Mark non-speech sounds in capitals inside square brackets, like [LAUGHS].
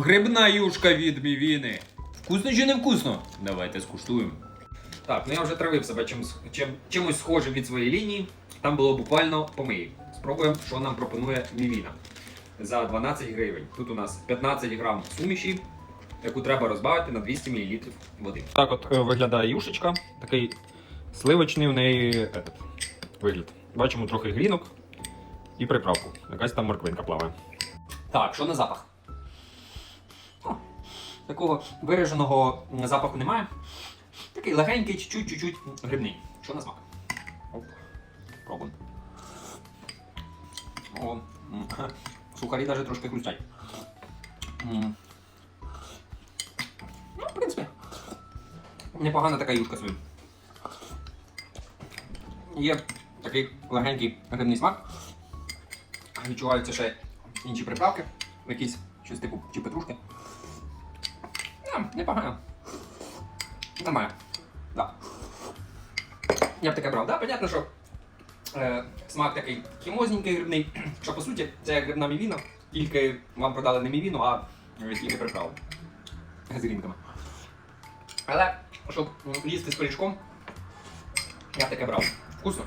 Грибна юшка від мівіни. Вкусно чи не вкусно? Давайте скуштуємо. Так, ну я вже травив себе чимось, чим, чимось схожим від своєї лінії. Там було буквально помий. Спробуємо, що нам пропонує мівіна. За 12 гривень. Тут у нас 15 грам суміші, яку треба розбавити на 200 мл води. Так от е, виглядає юшечка. Такий сливочний в неї этот, вигляд. Бачимо трохи грінок і приправку. Якась там морквинка плаває. Так, що на запах? Такого вираженого запаху немає. Такий легенький, чуть-чуть грибний. Що на смак? Оп. Пробуємо. О, [LAUGHS] сухарі навіть трошки хрустять. Ну, в принципі, непогана така юшка собі. Є такий легенький грибний смак. Відчуваються ще інші приправки, якісь щось типу чи петрушки. Непогано. Нормально. Да. Я б таке брав. Да, понятно, що е, смак такий хімозненький грибний, що по суті це як грибна мівіна, тільки вам продали не мівіну, а тільки приправу з грінками. Але щоб їсти з пиріжком, я б таке брав. Вкусно.